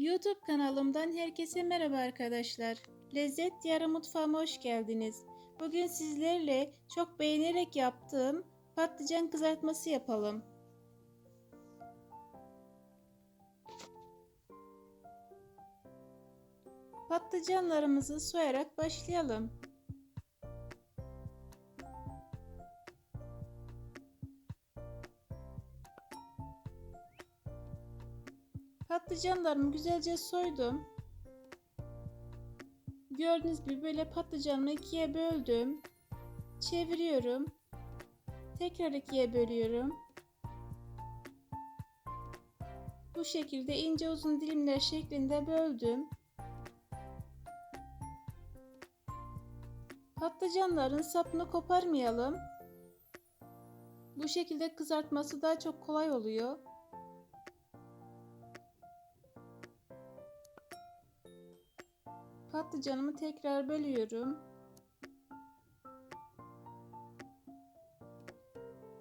YouTube kanalımdan herkese merhaba arkadaşlar. Lezzet Diyarı mutfağıma hoş geldiniz. Bugün sizlerle çok beğenerek yaptığım patlıcan kızartması yapalım. Patlıcanlarımızı soyarak başlayalım. Patlıcanlarımı güzelce soydum. Gördüğünüz gibi böyle patlıcanımı ikiye böldüm. Çeviriyorum. Tekrar ikiye bölüyorum. Bu şekilde ince uzun dilimler şeklinde böldüm. Patlıcanların sapını koparmayalım. Bu şekilde kızartması daha çok kolay oluyor. Patlıcanımı tekrar bölüyorum.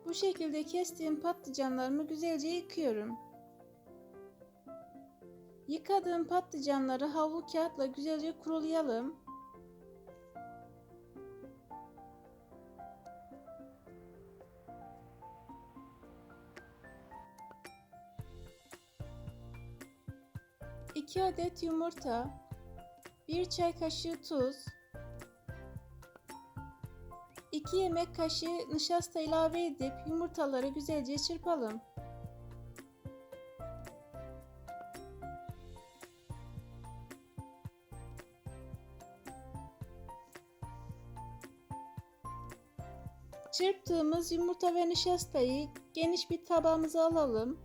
Bu şekilde kestiğim patlıcanlarımı güzelce yıkıyorum. Yıkadığım patlıcanları havlu kağıtla güzelce kurulayalım. İki adet yumurta, 1 çay kaşığı tuz, 2 yemek kaşığı nişasta ilave edip yumurtaları güzelce çırpalım. Çırptığımız yumurta ve nişastayı geniş bir tabağımıza alalım.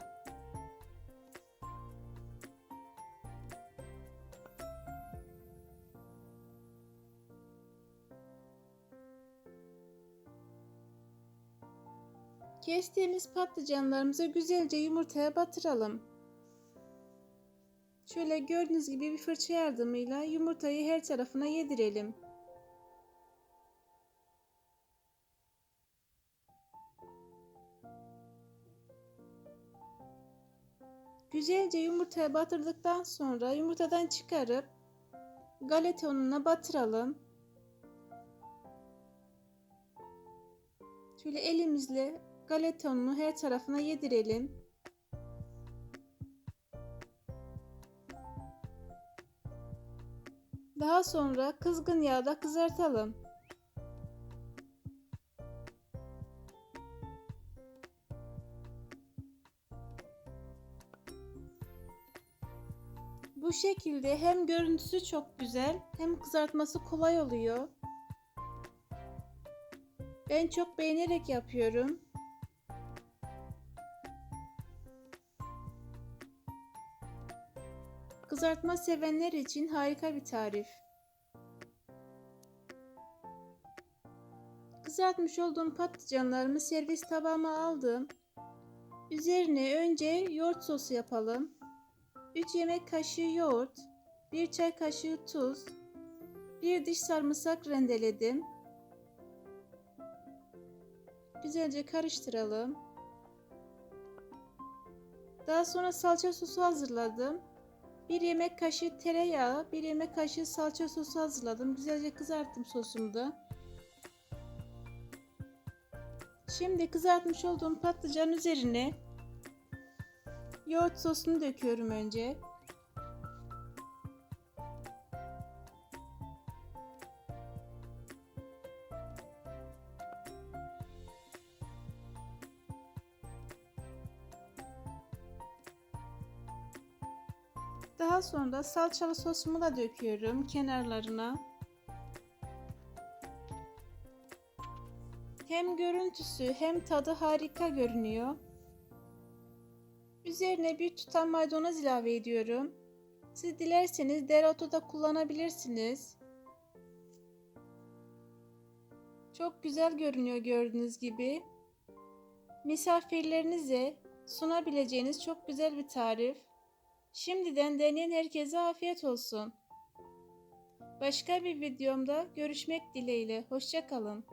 Kestiğimiz patlıcanlarımızı güzelce yumurtaya batıralım. Şöyle gördüğünüz gibi bir fırça yardımıyla yumurtayı her tarafına yedirelim. Güzelce yumurtaya batırdıktan sonra yumurtadan çıkarıp galeta ununa batıralım. Şöyle elimizle galeta ununu her tarafına yedirelim. Daha sonra kızgın yağda kızartalım. Bu şekilde hem görüntüsü çok güzel hem kızartması kolay oluyor. Ben çok beğenerek yapıyorum. Kızartma sevenler için harika bir tarif. Kızartmış olduğum patlıcanlarımı servis tabağıma aldım. Üzerine önce yoğurt sosu yapalım. 3 yemek kaşığı yoğurt, 1 çay kaşığı tuz, 1 diş sarımsak rendeledim. Güzelce karıştıralım. Daha sonra salça sosu hazırladım. 1 yemek kaşığı tereyağı, 1 yemek kaşığı salça sosu hazırladım. Güzelce kızarttım sosumu da. Şimdi kızartmış olduğum patlıcan üzerine yoğurt sosunu döküyorum önce. Daha sonra salçalı sosumu da döküyorum kenarlarına. Hem görüntüsü hem tadı harika görünüyor. Üzerine bir tutam maydanoz ilave ediyorum. Siz dilerseniz dereotu da kullanabilirsiniz. Çok güzel görünüyor gördüğünüz gibi. Misafirlerinize sunabileceğiniz çok güzel bir tarif. Şimdiden deneyen herkese afiyet olsun. Başka bir videomda görüşmek dileğiyle. Hoşçakalın.